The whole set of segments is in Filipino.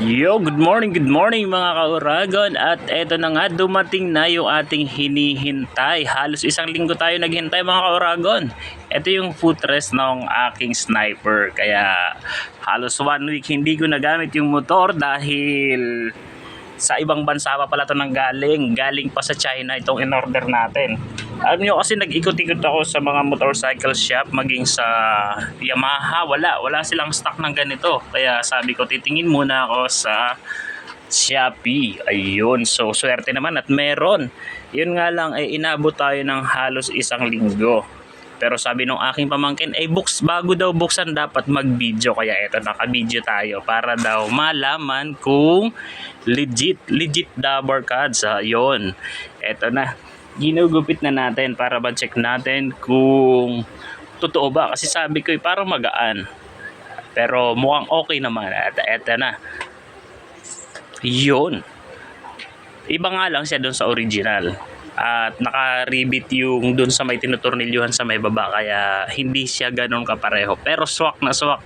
Yo, good morning, good morning mga kauragon. At eto na nga, dumating na yung ating hinihintay. Halos isang linggo tayo naghintay mga kauragon. Ito yung footrest ng aking sniper. Kaya halos one week hindi ko nagamit yung motor Dahil sa ibang bansa pa pala to nang galing Galing pa sa China itong in-order natin alam nyo kasi nag-ikot-ikot ako sa mga motorcycle shop maging sa Yamaha. Wala wala silang stock ng ganito. Kaya sabi ko titingin muna ako sa Shopee. Ayun so swerte naman at meron. Yun nga lang ay inabot tayo ng halos isang linggo. Pero sabi nung aking pamangkin ay books bago daw buksan dapat mag-video. Kaya eto naka-video tayo para daw malaman kung legit legit dabber cards. Ayun eto na ginugupit na natin para ba-check natin kung totoo ba. Kasi sabi ko eh, parang magaan. Pero mukhang okay naman. At eto na. Yun. Iba nga lang siya doon sa original. At naka-ribbit yung doon sa may tinutornilyuhan sa may baba. Kaya hindi siya ganun kapareho. Pero swak na swak.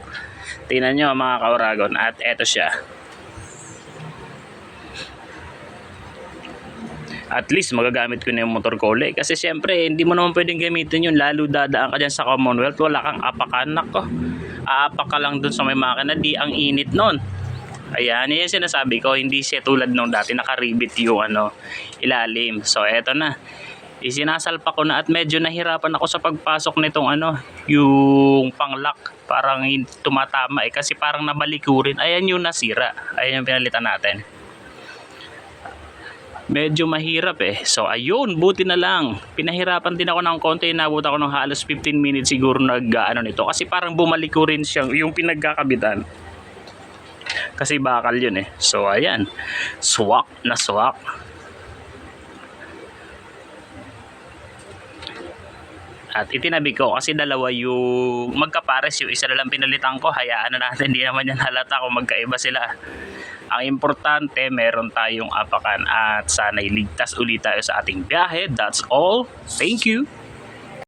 Tingnan nyo mga kauragon. At eto siya at least magagamit ko na yung motor ko ulit. Kasi syempre, hindi mo naman pwedeng gamitin yun. Lalo dadaan ka dyan sa Commonwealth, wala kang apakanak ko. Aapak ka lang dun sa may makina, di ang init nun. Ayan, yan sinasabi ko, hindi siya tulad nung dati, nakaribit yung ano, ilalim. So, eto na. Isinasalpa ko na at medyo nahirapan ako sa pagpasok nitong ano, yung panglock. Parang tumatama eh, kasi parang nabalikurin. Ayan yung nasira. Ayan yung pinalitan natin medyo mahirap eh. So ayun, buti na lang. Pinahirapan din ako ng konti, inabot ako ng halos 15 minutes siguro nag ano nito kasi parang bumalik ko rin siyang yung pinagkakabitan. Kasi bakal yun eh. So ayan, swak na swak. At itinabi ko kasi dalawa yung magkapares yung isa na lang pinalitan ko. Hayaan na natin, hindi naman yan halata kung magkaiba sila. Ang importante, meron tayong apakan at sana'y ligtas ulit tayo sa ating biyahe. That's all. Thank you.